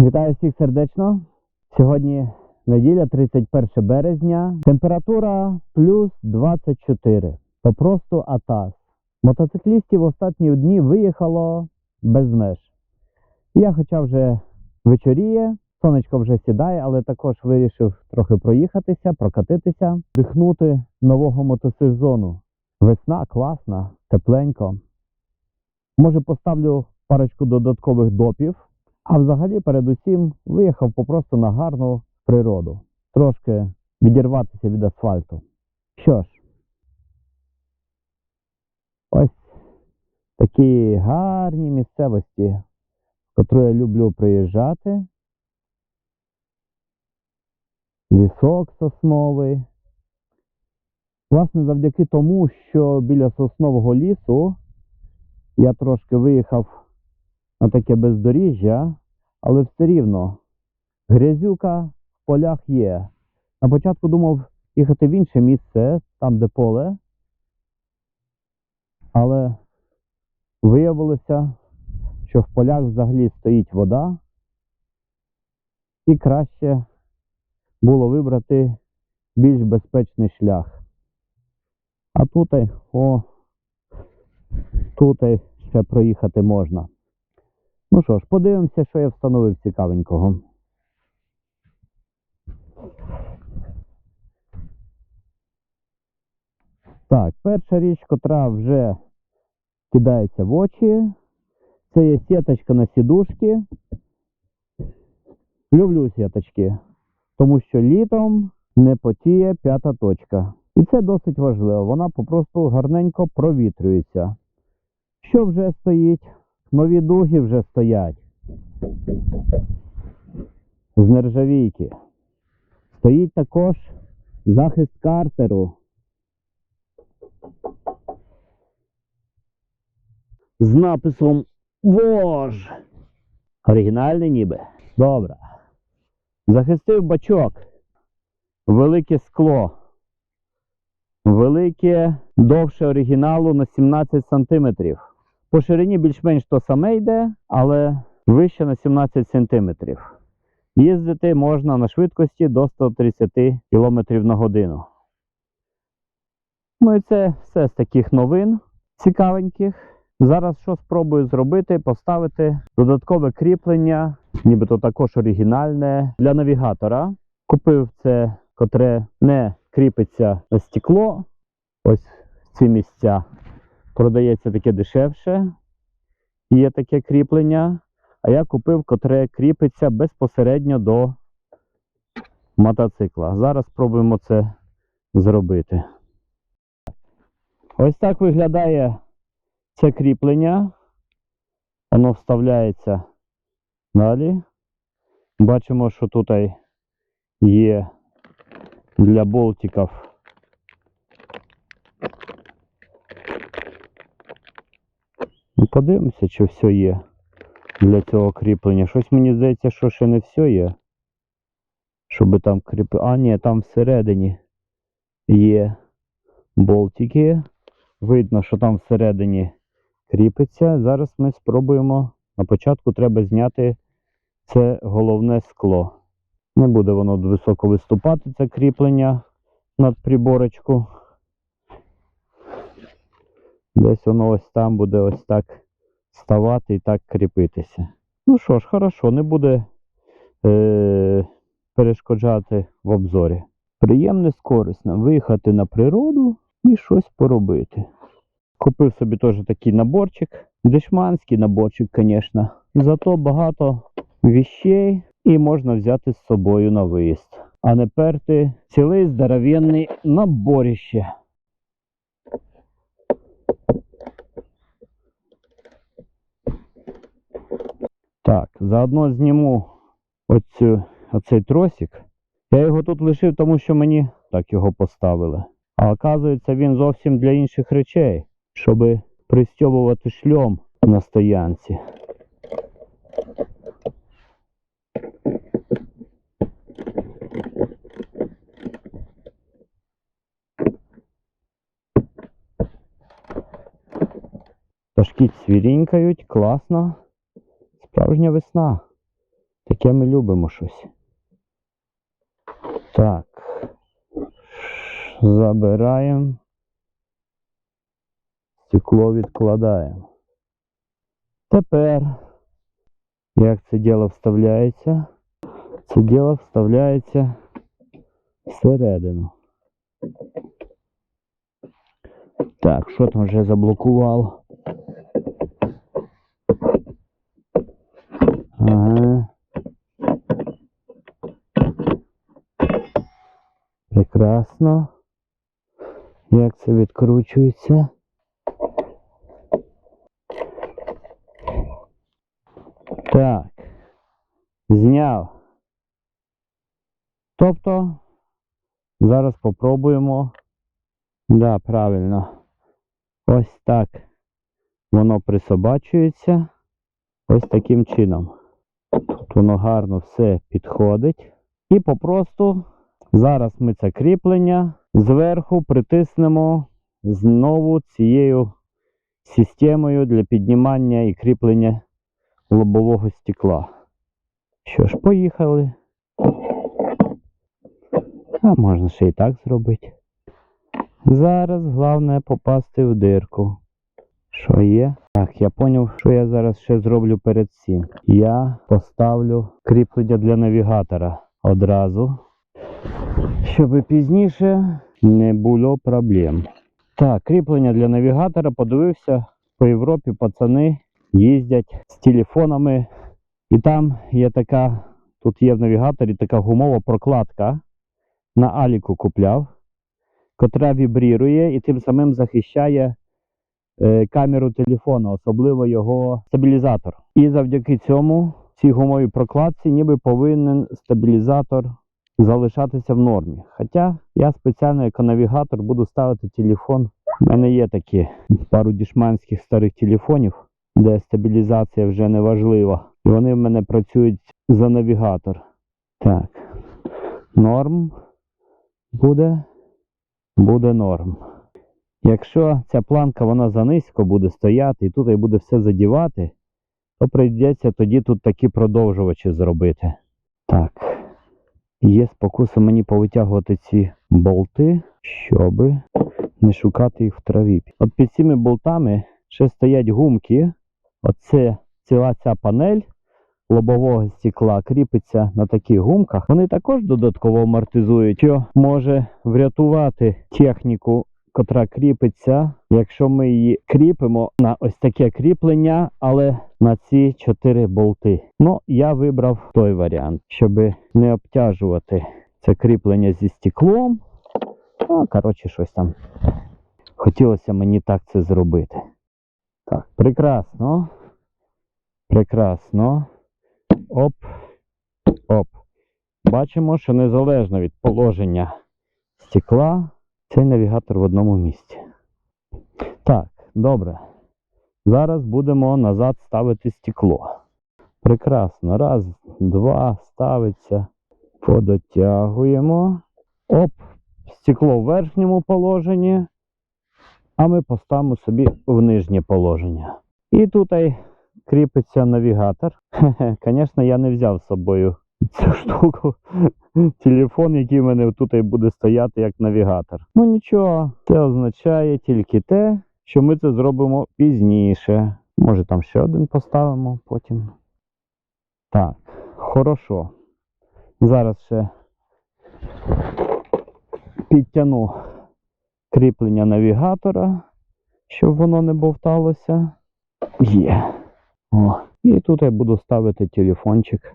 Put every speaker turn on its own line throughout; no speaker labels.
Вітаю всіх сердечно. Сьогодні неділя, 31 березня. Температура плюс 24. То просто атас. Мотоциклістів останні дні виїхало без меж. Я хоча вже вечоріє, сонечко вже сідає, але також вирішив трохи проїхатися, прокатитися, дихнути нового мотосезону. Весна класна, тепленько. Може поставлю парочку додаткових допів. А взагалі, передусім, виїхав попросту на гарну природу, трошки відірватися від асфальту. Що ж, ось такі гарні місцевості, в котру я люблю приїжджати. Лісок сосновий. Власне, завдяки тому, що біля соснового лісу я трошки виїхав на таке бездоріжжя, але все рівно грязюка в полях є. На початку думав їхати в інше місце, там де поле, але виявилося, що в полях взагалі стоїть вода, і краще було вибрати більш безпечний шлях. А тут, о, тут ще проїхати можна. Ну що ж, подивимося, що я встановив цікавенького. Так, перша річ, котра вже кидається в очі, це є сіточка на сідушки. Люблю сіточки, тому що літом не потіє п'ята точка. І це досить важливо. Вона попросту гарненько провітрюється. Що вже стоїть? Нові дуги вже стоять. З нержавійки. Стоїть також захист картеру. З написом Вож. Оригінальний ніби. Добре. Захистив бачок. Велике скло. Велике довше оригіналу на 17 сантиметрів. По ширині більш-менш то саме йде, але вище на 17 см. Їздити можна на швидкості до 130 км на годину. Ну і це все з таких новин цікавеньких. Зараз що спробую зробити? Поставити додаткове кріплення, нібито також оригінальне для навігатора. Купив це, котре не кріпиться на стекло. Ось ці місця продається таке дешевше, є таке кріплення. А я купив, котре кріпиться безпосередньо до мотоцикла. Зараз спробуємо це зробити. Ось так виглядає це кріплення. Воно вставляється далі. Бачимо, що тут є для болтиків Ну, подивимося, чи все є для цього кріплення. Щось мені здається, що ще не все є. Щоб там кріпити. А, ні, там всередині є болтики. Видно, що там всередині кріпиться. Зараз ми спробуємо. На початку треба зняти це головне скло. Не буде воно високо виступати, це кріплення над приборочку. Десь воно ось там буде ось так ставати і так кріпитися. Ну що ж, хорошо, не буде е- перешкоджати в обзорі. Приємне з корисним виїхати на природу і щось поробити. Купив собі теж такий наборчик. Дешманський наборчик, звісно. Зато багато віщей і можна взяти з собою на виїзд, а не перти цілий здоровенний наборище. Так, заодно зніму оцю, оцей тросик. Я його тут лишив, тому що мені так його поставили. А оказується, він зовсім для інших речей, щоб пристьобувати шльом на стоянці. Пташки свірінькають, класно. Справжня весна. Таке ми любимо щось. Так. Забираємо. Стекло відкладаємо. Тепер, як це діло вставляється? Це діло вставляється всередину. Так, що там вже заблокувало? Ага. Прекрасно. Як це відкручується? Так. Зняв. Тобто, зараз попробуємо. Да, правильно. Ось так. Воно присобачується. Ось таким чином. Тут воно гарно все підходить. І попросту зараз ми це кріплення зверху притиснемо знову цією системою для піднімання і кріплення лобового стекла. Що ж, поїхали. А можна ще і так зробити. Зараз головне попасти в дирку. Що є? Так, я зрозумів, що я зараз ще зроблю перед цим. Я поставлю кріплення для навігатора одразу, щоб пізніше не було проблем. Так, кріплення для навігатора подивився. По Європі пацани їздять з телефонами. І там є така, тут є в навігаторі така гумова прокладка. На Аліку купляв, котра вібрірує і тим самим захищає е, камеру телефону, особливо його стабілізатор. І завдяки цьому, цій гумовій прокладці, ніби повинен стабілізатор залишатися в нормі. Хоча я спеціально як навігатор буду ставити телефон. У мене є такі пару дішманських старих телефонів, де стабілізація вже не важлива. І вони в мене працюють за навігатор. Так. Норм буде, буде норм. Якщо ця планка вона занизько буде стояти і тут і буде все задівати, то прийдеться тоді тут такі продовжувачі зробити. Так. Є спокуса мені повитягувати ці болти, щоб не шукати їх в траві. От під цими болтами ще стоять гумки. Оце ціла ця панель лобового стекла кріпиться на таких гумках. Вони також додатково амортизують, що може врятувати техніку, котра кріпиться, якщо ми її кріпимо на ось таке кріплення, але на ці чотири болти. Ну, я вибрав той варіант, щоб не обтяжувати це кріплення зі стеклом. Ну, коротше, щось там. Хотілося мені так це зробити. Так, прекрасно. Прекрасно. Оп. Оп. Бачимо, що незалежно від положення стекла, цей навігатор в одному місці. Так, добре. Зараз будемо назад ставити стекло. Прекрасно. Раз, два, ставиться. Подотягуємо. Оп. Стекло в верхньому положенні. А ми поставимо собі в нижнє положення. І тут кріпиться навігатор. Звісно, я не взяв з собою цю штуку. Телефон, який в мене тут буде стояти як навігатор. Ну нічого, це означає тільки те, що ми це зробимо пізніше. Може там ще один поставимо потім. Так, хорошо. Зараз ще підтягну кріплення навігатора, щоб воно не бовталося. Є. О. І тут я буду ставити телефончик.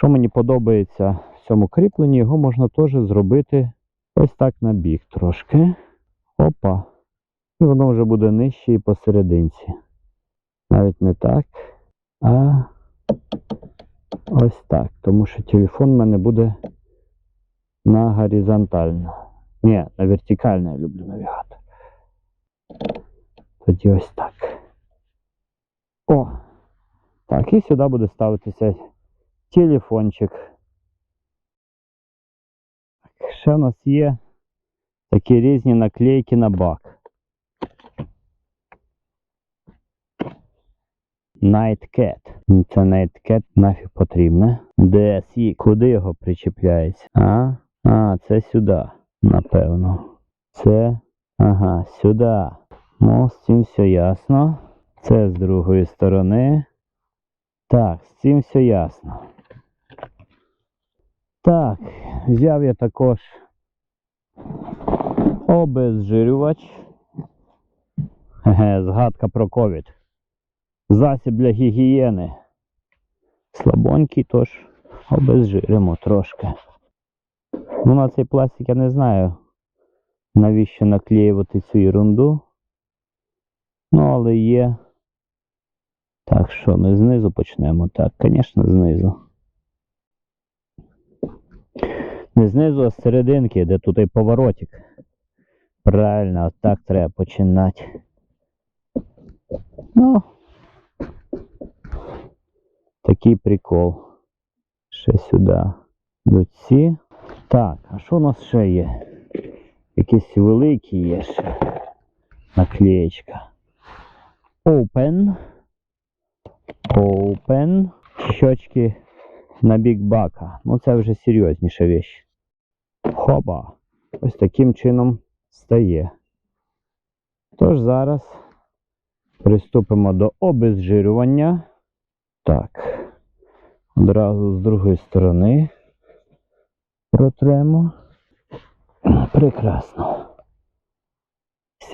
Що мені подобається в цьому кріпленні, його можна теж зробити ось так на бік трошки. Опа. І воно вже буде нижче і посерединці. Навіть не так, а ось так. Тому що телефон в мене буде на горизонтально. Ні, на вертикально я люблю навігатор. Тоді ось так. О! Так, і сюди буде ставитися телефончик. Ще у нас є такі різні наклейки на бак. Ну, Це Nightcat нафіг потрібне. DSI. Куди його причіпляється? А? А, це сюди, напевно. Це. Ага, сюди. Ну, з цим все ясно. Це з другої сторони. Так, з цим все ясно. Так, взяв я також обезжирювач. Хе-хе, згадка про ковід. Засіб для гігієни. Слабонький, тож обезжиримо трошки. Ну, на цей пластик я не знаю, навіщо наклеювати цю ерунду. Ну, але є. Так, що ми знизу почнемо? Так, звісно, знизу. Не знизу, а з серединки, де тут і поворотик. Правильно, от так треба починати. Ну. Такий прикол. Ще сюди. До ці. Так, а що у нас ще є? Якісь великі є ще. Наклеєчка. Open. Open. Щочки на бікбака. Ну це вже серйозніша вещь. Хоба. Ось таким чином стає. Тож зараз приступимо до обезжирювання. Так. Одразу з другої сторони протремо. Прекрасно.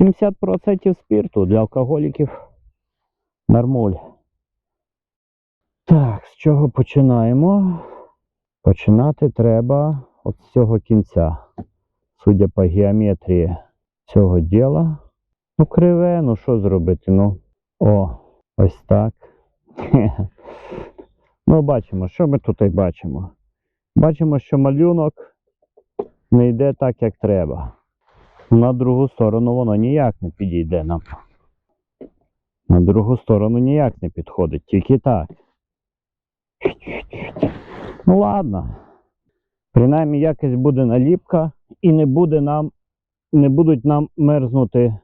70% спирту для алкоголіків. Нормуль. Так, з чого починаємо? Починати треба от з цього кінця. Судя по геометрії цього діла. Ну, криве, ну що зробити? Ну, о, ось так. Ну, бачимо, що ми тут і бачимо. Бачимо, що малюнок не йде так, як треба. На другу сторону воно ніяк не підійде нам. На другу сторону ніяк не підходить, тільки так. Ну ладно. Принаймні якась буде наліпка і не буде нам, не будуть нам мерзнути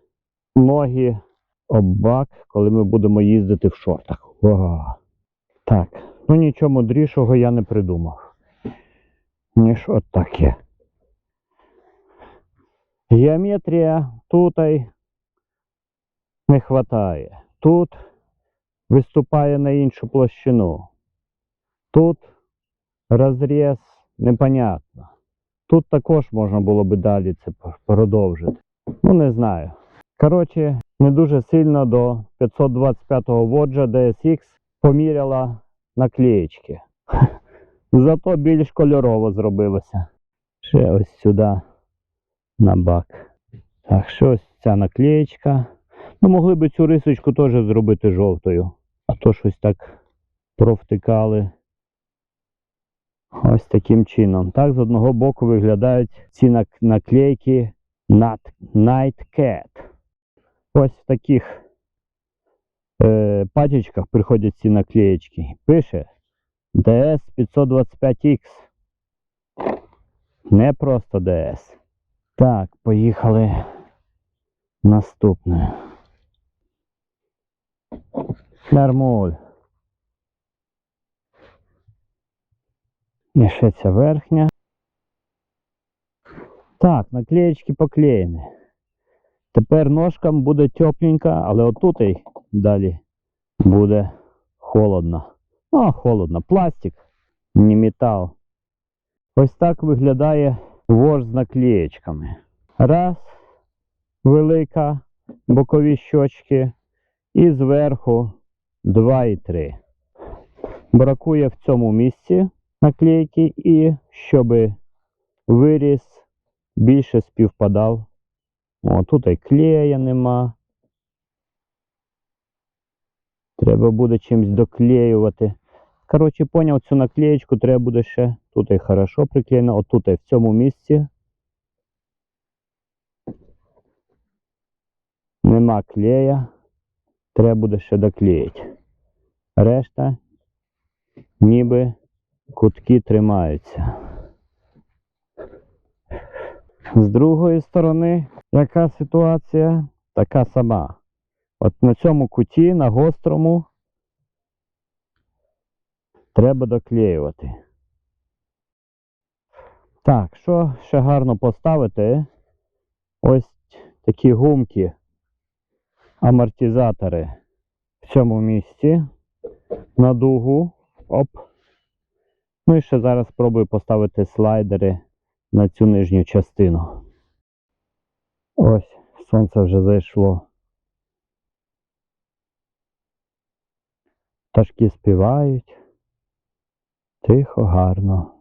ноги об бак, коли ми будемо їздити в шортах. О, так, ну нічого мудрішого я не придумав. Ніж от таке. Геометрія тут не вистачає. Тут виступає на іншу площину. Тут розріз непонятно. Тут також можна було би далі це продовжити. Ну, не знаю. Коротше, не дуже сильно до 525-го воджа DSX поміряла наклеєчки. Зато більш кольорово зробилося. Ще ось сюди на бак. Так, що ось ця наклеєчка. Ну, могли би цю рисочку теж зробити жовтою. А то щось так провтикали. Ось таким чином. Так, з одного боку виглядають ці наклейки Night Cat. Ось в таких е, пачечках приходять ці наклеєчки. Пише DS 525X. Не просто DS. Так, поїхали. Наступне. Нормуль. І верхня. Так, наклеєчки поклеєні. Тепер ножкам буде тепленько, але отут і далі буде холодно. Ну, холодно. Пластик, не метал. Ось так виглядає вож з наклеєчками. Раз, велика, бокові щочки. І зверху два і три. Бракує в цьому місці наклейки і щоб виріс більше співпадав. О, тут і клея нема. Треба буде чимось доклеювати. Коротше, поняв, цю наклеєчку треба буде ще. Тут і хорошо приклеєно, отут і в цьому місці. Нема клея. Треба буде ще доклеїти. Решта ніби кутки тримаються. З другої сторони, яка ситуація? Така сама. От на цьому куті, на гострому, Треба доклеювати. Так, що ще гарно поставити? Ось такі гумки, амортизатори в цьому місці на дугу. Оп. Ну і ще зараз спробую поставити слайдери на цю нижню частину. Ось, сонце вже зайшло. Пташки співають. Тихо, гарно.